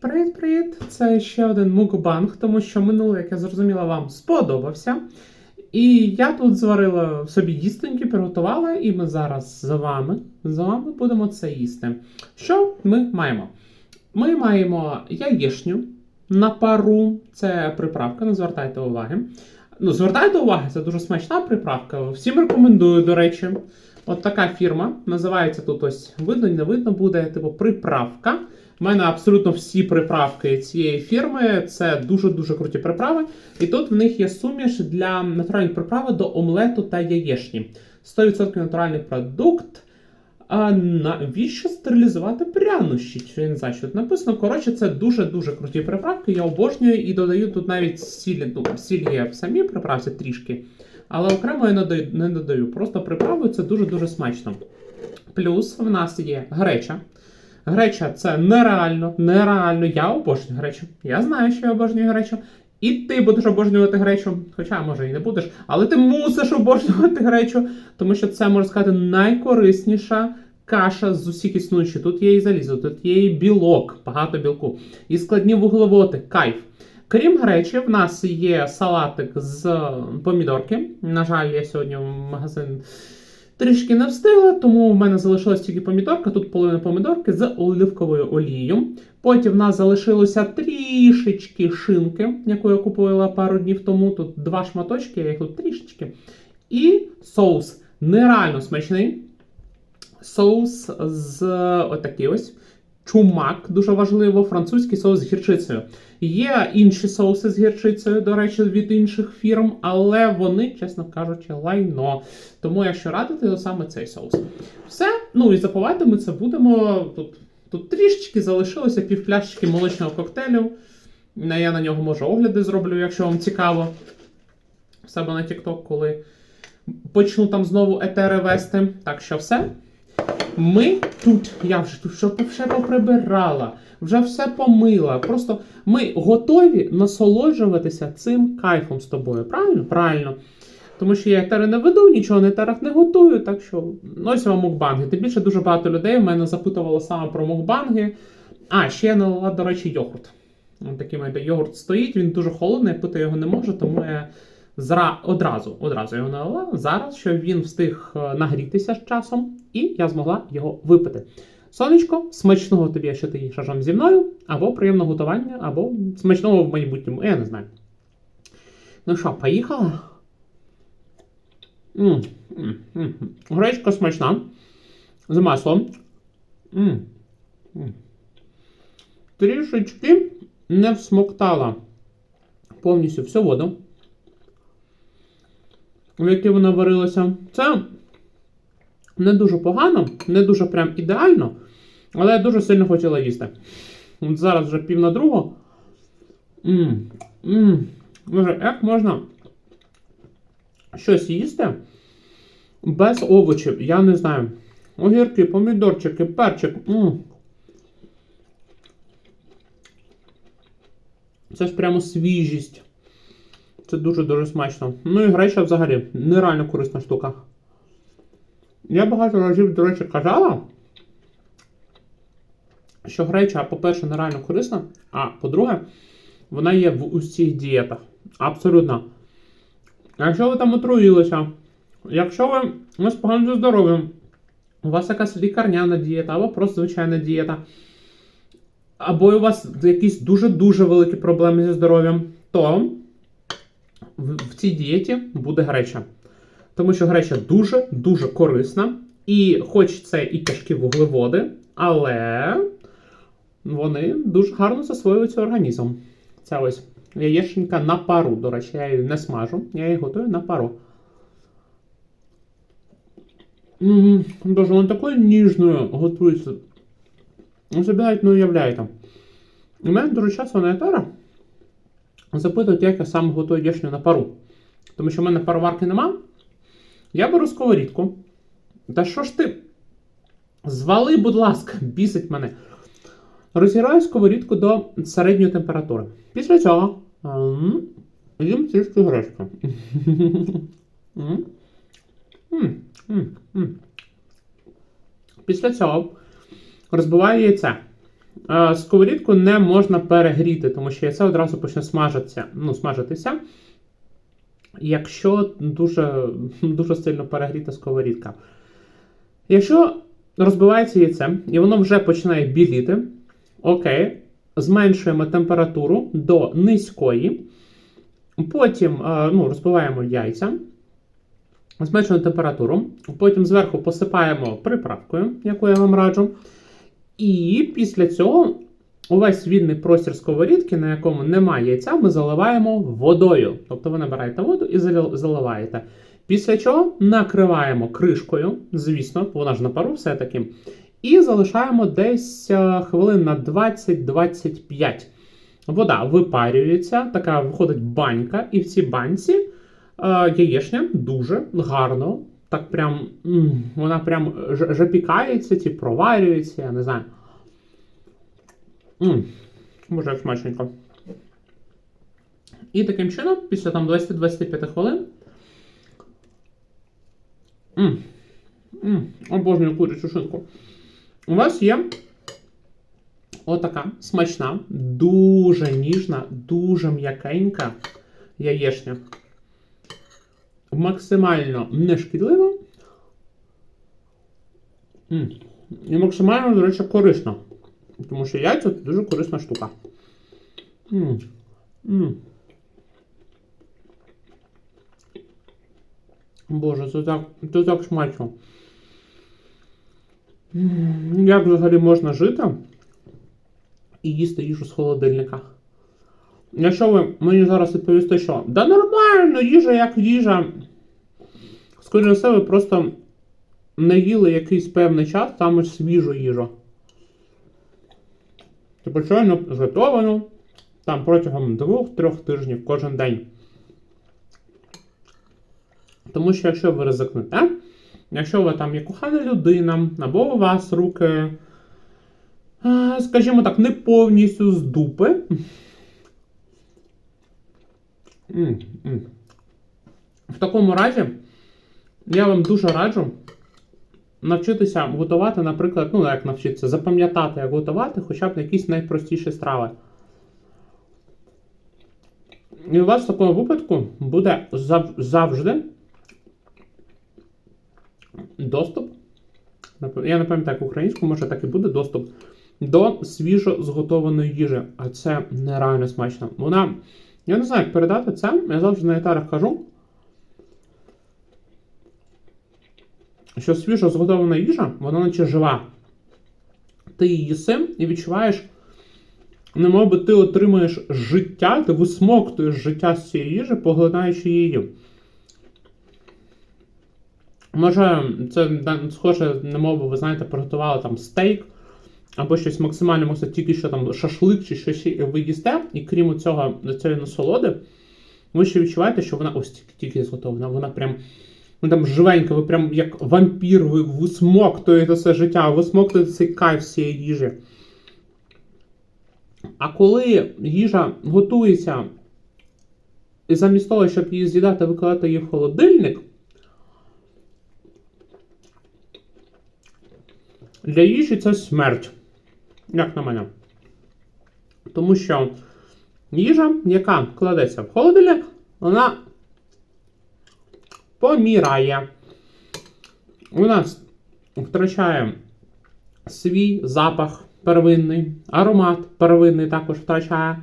Привіт-привіт! Це ще один мукбанг, тому що минулий, як я зрозуміла, вам сподобався. І я тут зварила собі їстеньки, приготувала, і ми зараз з вами, з вами будемо це їсти. Що ми маємо? Ми маємо яєшню на пару, це приправка, не звертайте уваги. Ну, звертайте уваги, це дуже смачна приправка. Всім рекомендую, до речі. От така фірма. Називається тут ось видно, не видно буде, типу, приправка. У мене абсолютно всі приправки цієї фірми це дуже-дуже круті приправи. І тут в них є суміш для натуральних приправ до омлету та яєшні. 100% натуральний продукт. А навіщо стерилізувати прянощі? Чи я не знаю, що тут написано. Коротше, це дуже-дуже круті приправки. Я обожнюю і додаю тут навіть сіль. Ну, сіль є в самій приправці трішки. Але окремо я не додаю, не додаю. Просто приправою це дуже-дуже смачно. Плюс в нас є греча. Греча це нереально, нереально. Я обожнюю гречу. Я знаю, що я обожнюю гречу. І ти будеш обожнювати гречу, хоча може і не будеш, але ти мусиш обожнювати гречу, тому що це можна сказати найкорисніша каша з усіх існуючих. Тут є і залізо, тут є і білок, багато білку, і складні вуглеводи, кайф. Крім гречі, в нас є салатик з помідорки. На жаль, я сьогодні в магазин трішки не встигла, тому в мене залишилась тільки помідорка. Тут половина помідорки з оливковою олією. Потім в нас залишилося трішечки шинки, яку я купувала пару днів тому. Тут два шматочки, я їх тут трішечки. І соус нереально смачний. Соус з отакий ось. Чумак, дуже важливо, французький соус з гірчицею. Є інші соуси з гірчицею, до речі, від інших фірм, але вони, чесно кажучи, лайно. Тому, якщо радити, то саме цей соус. Все. Ну і запивати ми це будемо. Тут тут трішечки залишилося півпляшечки молочного коктейлю. Я на нього може огляди зроблю, якщо вам цікаво. В себе на TikTok, коли почну там знову етери вести. Так що все. Ми тут, я вже тут все, все поприбирала, вже все помила. Просто ми готові насолоджуватися цим кайфом з тобою. Правильно? Правильно. Тому що я етери не веду, нічого на етерах не готую, так що ось вам мукбанги. Тим більше дуже багато людей в мене запитувало саме про мукбанги. А, ще я налила, до речі, йогурт. Такий мене йогурт стоїть, він дуже холодний, пити його не можу, тому я зра... одразу одразу його налила. Зараз, щоб він встиг е, нагрітися з часом, і я змогла його випити. Сонечко, смачного тобі, що ти їш разом зі мною, або приємного готування, або смачного в майбутньому, я не знаю. Ну що, поїхала? М -м -м -м. Гречка смачна. З маслом. М -м -м. Трішечки не всмоктала повністю всю воду, в якій вона варилася. Це не дуже погано, не дуже прям ідеально, але я дуже сильно хотіла їсти. От зараз вже пів на другу. Може, як можна щось їсти без овочів? Я не знаю. Огірки, помідорчики, перчик. Ммм. Це ж прямо свіжість. Це дуже-дуже смачно. Ну і греча взагалі нереально корисна штука. Я багато разів, до речі, казала, що греча, по-перше, нереально корисна, а по-друге, вона є в усіх дієтах. Абсолютно. Якщо ви там отруїлися, якщо ви у погано зі здоров'ям, у вас якась лікарняна дієта, або просто звичайна дієта, або у вас якісь дуже-дуже великі проблеми зі здоров'ям, то в, цій дієті буде греча. Тому що греча дуже-дуже корисна. І хоч це і тяжкі вуглеводи, але вони дуже гарно засвоюються організмом. Ця ось яєченька на пару, до речі, я її не смажу, я її готую на пару. Дуже вона такою ніжною готується. Ви собі навіть не уявляєте. У мене дуже часто на етера запитують, як я сам готую яєчню на пару. Тому що в мене пароварки нема. Я беру сковорідку. Та що ж ти? Звали, будь ласка, бісить мене. Розіграю сковорідку до середньої температури. Після цього їм трішки гречки. Після цього розбиваю яйце. Е, сковорідку не можна перегріти, тому що яйце одразу почне смажитися, ну, смажитися. Якщо дуже, дуже сильно перегріта сковорідка. Якщо розбивається яйце і воно вже починає біліти, окей, зменшуємо температуру до низької. Потім е, ну, розбиваємо яйця, зменшуємо температуру, потім зверху посипаємо приправкою, яку я вам раджу. І після цього увесь вільний простір сковорідки, на якому немає яйця, ми заливаємо водою. Тобто ви набираєте воду і заливаєте. Після чого накриваємо кришкою, звісно, вона ж на пару все-таки. І залишаємо десь е, хвилин на 20-25. Вода випарюється, така виходить банька, і в цій баньці е, яєчня дуже гарно, так прям вона прям жапікається, ці проварюється, я не знаю. М, Боже, як смачненько. І таким чином, після там 20-25 хвилин. М, м, обожнюю курячу шинку. У вас є отака смачна, дуже ніжна, дуже м'якенька яєчня. Максимально нешкідлива. І максимально, до речі, корисна. Тому що яйця це дуже корисна штука. Боже, це так, це так смачно. Як взагалі можна жити і їсти їжу з холодильника? Якщо ви мені зараз відповісте, що да нормально, їжа як їжа. Скоріше все, ви просто не їли якийсь певний час саме свіжу їжу. Типу щойно зготовану там протягом 2-3 тижнів кожен день. Тому що якщо ви ризикнете, якщо ви там є кохана людина, або у вас руки, е, скажімо так, не повністю з дупи. В такому разі я вам дуже раджу навчитися готувати, наприклад, ну як навчитися, запам'ятати, як готувати хоча б якісь найпростіші страви. І у вас в такому випадку буде зав- завжди доступ. Я не пам'ятаю, як українську, може так і буде доступ до свіжо зготованої їжі. А це нереально смачно. Вона. Я не знаю, як передати це. Я завжди на етарах кажу. Що свіжо зготована їжа, вона наче жива. Ти її їси і відчуваєш, немов би ти отримуєш життя, ти висмоктуєш життя з цієї їжі, поглинаючи її. Може, це схоже, немов би, ви знаєте, приготували там стейк або щось максимально, може, тільки що там шашлик чи щось ви їсте, і крім цього, цієї насолоди, ви ще відчуваєте, що вона ось тільки, тільки зготовлена, вона прям. Ну там живенька, ви прям як вампір, ви висмоктуєте все життя, висмоктуєте цей кайф цієї їжі. А коли їжа готується, і замість того, щоб її з'їдати, викладати її в холодильник, для їжі це смерть, як на мене. Тому що їжа, яка кладеться в холодильник, вона помірає. Нас втрачає свій запах первинний, аромат первинний також втрачає.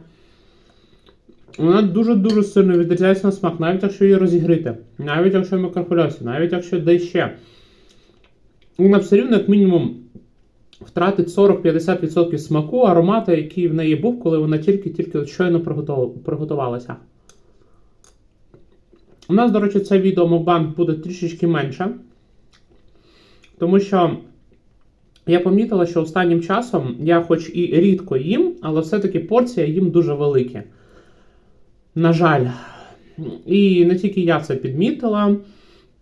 Вона дуже-дуже сильно відрізняється на смак, навіть якщо її розігріти, навіть якщо в мікрохвильовці, навіть якщо де ще. Вона все рівно, як мінімум, втратить 40-50% смаку, аромату, який в неї був, коли вона тільки-тільки щойно приготувалася. У нас, до речі, це відео мукбанк буде трішечки менше. Тому що я помітила, що останнім часом я хоч і рідко їм, але все-таки порція їм дуже великі. На жаль. І не тільки я це підмітила.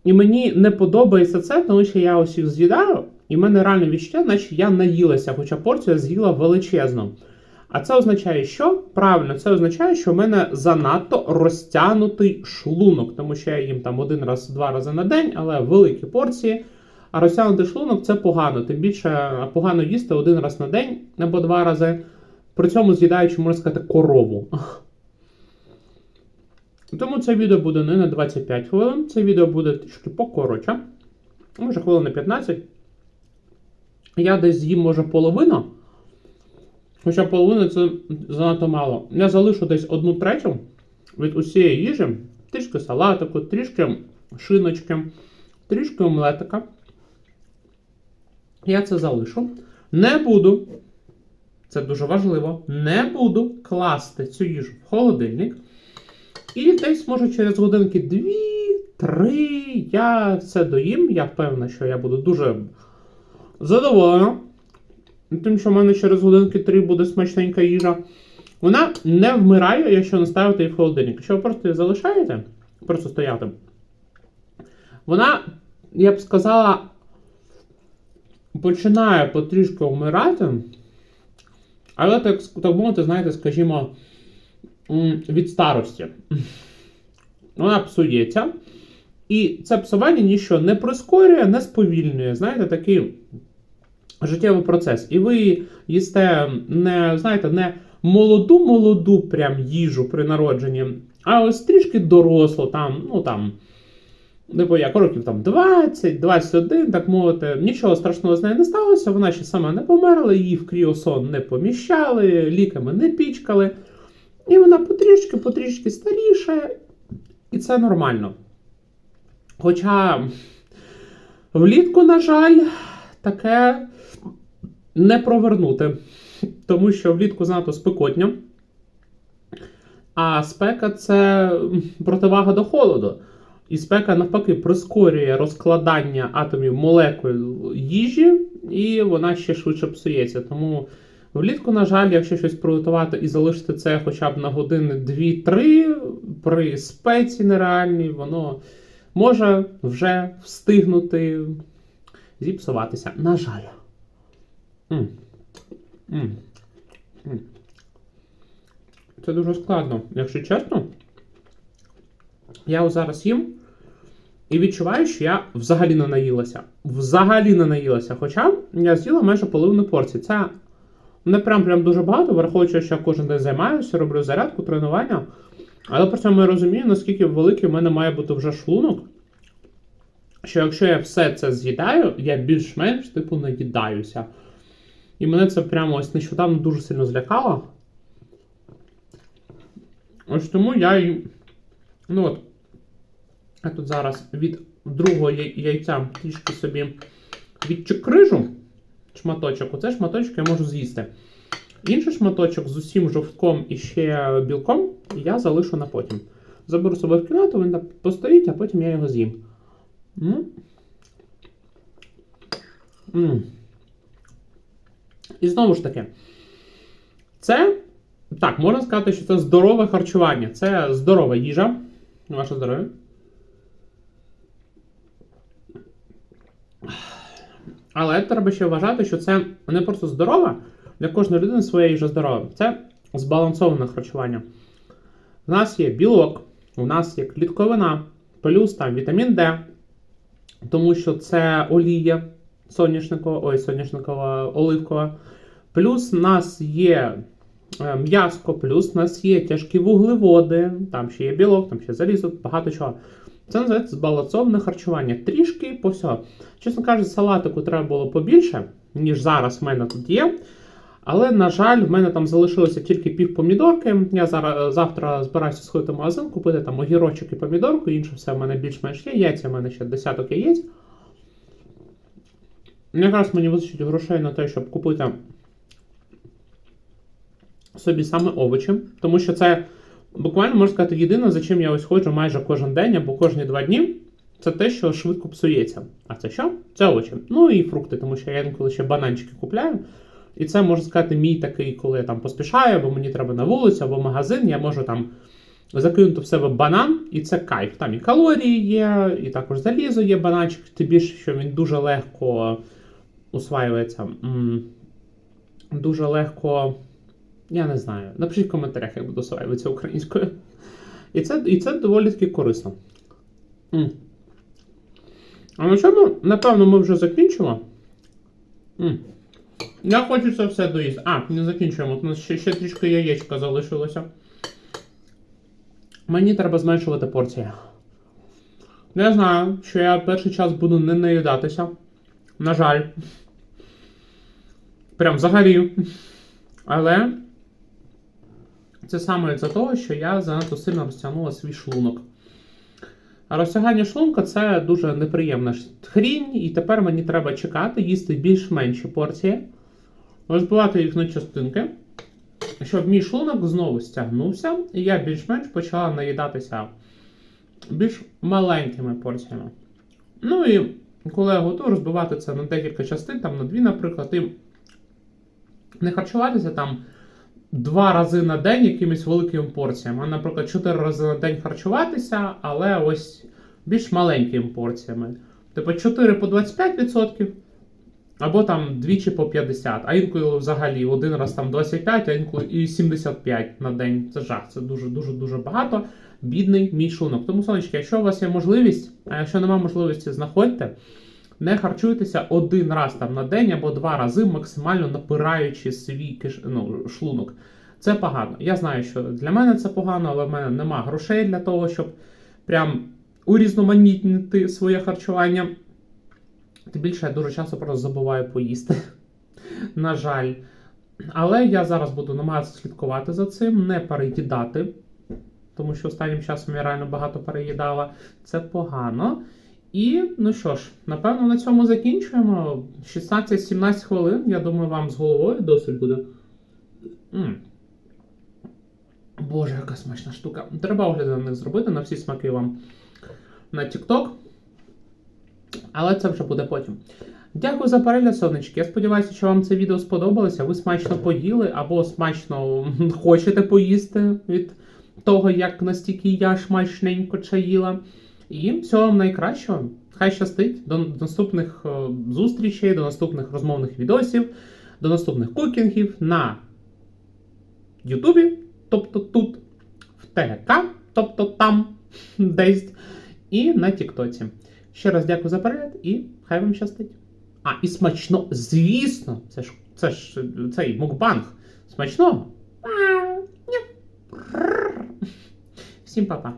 І мені не подобається це, тому що я їх з'їдаю, і в мене реальне відчуття, наче я наїлася, хоча порція з'їла величезну. А це означає, що? Правильно, це означає, що в мене занадто розтягнутий шлунок, тому що я їм там один раз, два рази на день, але великі порції. А розтягнутий шлунок це погано. Тим більше погано їсти один раз на день або два рази. При цьому з'їдаючи, можна сказати, корову. Тому це відео буде не на 25 хвилин, це відео буде трішки покоротше. Може, хвилин на 15. Я десь з'їм, може, половину. Хоча половина це занадто мало. Я залишу десь одну третю від усієї їжі, трішки салатику, трішки шиночки, трішки омлетика. Я це залишу. Не буду, це дуже важливо, не буду класти цю їжу в холодильник. І десь, може, через годинки дві-три я це доїм. Я впевнений, що я буду дуже задоволена. Тим, що в мене через годинки три буде смачненька їжа. Вона не вмирає, якщо не ставити її в холодильник. Якщо ви просто її залишаєте, просто стояти. Вона, я б сказала, починає потрішки вмирати. Але так, так мовити, знаєте, скажімо, від старості. Вона псується. І це псування нічого не прискорює, не сповільнює. Знаєте, такий життєвий процес. І ви їсте не, знаєте, не молоду-молоду прям їжу при народженні, а ось трішки доросло, там, ну там, типу як років там 20, 21, так мовити, нічого страшного з нею не сталося, вона ще сама не померла, її в кріосон не поміщали, ліками не пічкали. І вона потрішки, потрішки старіше, і це нормально. Хоча влітку, на жаль, таке не провернути, тому що влітку занадто спекотня, а спека це противага до холоду. І спека навпаки прискорює розкладання атомів молекул їжі, і вона ще швидше псується. Тому влітку, на жаль, якщо щось приготувати і залишити це хоча б на години 2-3 при спеці нереальній, воно може вже встигнути зіпсуватися. На жаль. М. М. М. Це дуже складно, якщо чесно. Я зараз їм і відчуваю, що я взагалі не наїлася. Взагалі не наїлася. Хоча я з'їла майже половину порції. Це не прям прям дуже багато, враховуючи, що я кожен день займаюся, роблю зарядку, тренування. Але при цьому я розумію, наскільки великий в мене має бути вже шлунок. Що якщо я все це з'їдаю, я більш-менш типу наїдаюся. І мене це прямо ось нещодавно дуже сильно злякало. Ось тому я і. Ну от. Я тут зараз від другого яй- яйця трішки собі відчекрижу шматочок. Оце шматочок я можу з'їсти. Інший шматочок з усім жовтком і ще білком я залишу на потім. Заберу собою в кімнату, він постоїть, а потім я його з'їм. М. М. І знову ж таки, це так, можна сказати, що це здорове харчування. Це здорова їжа. Ваше здоров'я. Але треба ще вважати, що це не просто здорова, для кожної людини своя їжа здорова. Це збалансоване харчування. У нас є білок, у нас є клітковина, плюс там вітамін Д, тому що це олія соняшникова, ой, соняшникова оливкова. Плюс у нас є е, м'яско, плюс у нас є тяжкі вуглеводи, там ще є білок, там ще залізо, багато чого. Це називається збалансоване харчування. Трішки по всього. Чесно кажучи, салатику треба було побільше, ніж зараз в мене тут є. Але, на жаль, в мене там залишилося тільки пів помідорки. Я зараз завтра збираюся сходити в магазин, купити там огірочок і помідорку, інше все в мене більш-менш є. Яйця в мене ще десяток яєць. Якраз мені вистачить грошей на те, щоб купити собі саме овочі, тому що це буквально можна сказати єдине, за чим я ось ходжу майже кожен день або кожні два дні. Це те, що швидко псується. А це що? Це овочі. Ну і фрукти, тому що я інколи ще бананчики купляю. І це можна сказати, мій такий, коли я там поспішаю, або мені треба на вулицю, або магазин, я можу там закинути в себе банан, і це кайф. Там і калорії є, і також залізо є бананчик, тим більше, що він дуже легко усваюється. Дуже легко. Я не знаю. Напишіть в коментарях, як буду усваюватися українською. І це, і це доволі таки корисно. А на цьому, напевно, ми вже закінчимо. М. Я хочу це все доїсти. А, не закінчуємо. У нас ще, ще трішки яєчка залишилося. Мені треба зменшувати порції. Я знаю, що я перший час буду не наїдатися. На жаль. Прям взагалі. Але це саме із-за того, що я занадто сильно розтягнула свій шлунок. А розтягання шлунка це дуже неприємна хрінь, і тепер мені треба чекати, їсти більш-менші порції, розбивати їх на частинки, щоб мій шлунок знову стягнувся, і я більш-менш почала наїдатися більш маленькими порціями. Ну і коли я готую розбивати це на декілька частин, там на дві, наприклад, і не харчуватися там два рази на день якимись великими порціями. А, наприклад, чотири рази на день харчуватися, але ось більш маленькими порціями. Типу 4 по 25%, або там двічі по 50, а інколи взагалі один раз там 25, а інколи і 75 на день. Це жах, це дуже дуже дуже багато. Бідний мій шлунок. Тому, сонечки, якщо у вас є можливість, а якщо немає можливості, знаходьте. Не харчуйтеся один раз там на день або два рази, максимально напираючи свій киш... ну, шлунок. Це погано. Я знаю, що для мене це погано, але в мене нема грошей для того, щоб прям урізноманітнити своє харчування. Тим більше я дуже часто просто забуваю поїсти. На жаль. Але я зараз буду намагатися слідкувати за цим, не переїдати, тому що останнім часом я реально багато переїдала. Це погано. І ну що ж, напевно, на цьому закінчуємо. 16-17 хвилин. Я думаю, вам з головою досить буде. м Боже, яка смачна штука. Треба огляди на них зробити на всі смаки вам на TikTok. Але це вже буде потім. Дякую за перегляд, сонечки. Я сподіваюся, що вам це відео сподобалося. Ви смачно поїли або смачно хочете поїсти від того, як настільки я смачненько чаїла. І всього вам найкращого. Хай щастить. До наступних е, зустрічей, до наступних розмовних відосів, до наступних кукінгів на Ютубі, тобто тут, в ТГК, тобто там десь, і на Тіктоці. Ще раз дякую за перегляд і хай вам щастить. А, і смачно, звісно, це ж це ж цей мукбанг. Смачно. Всім па-па.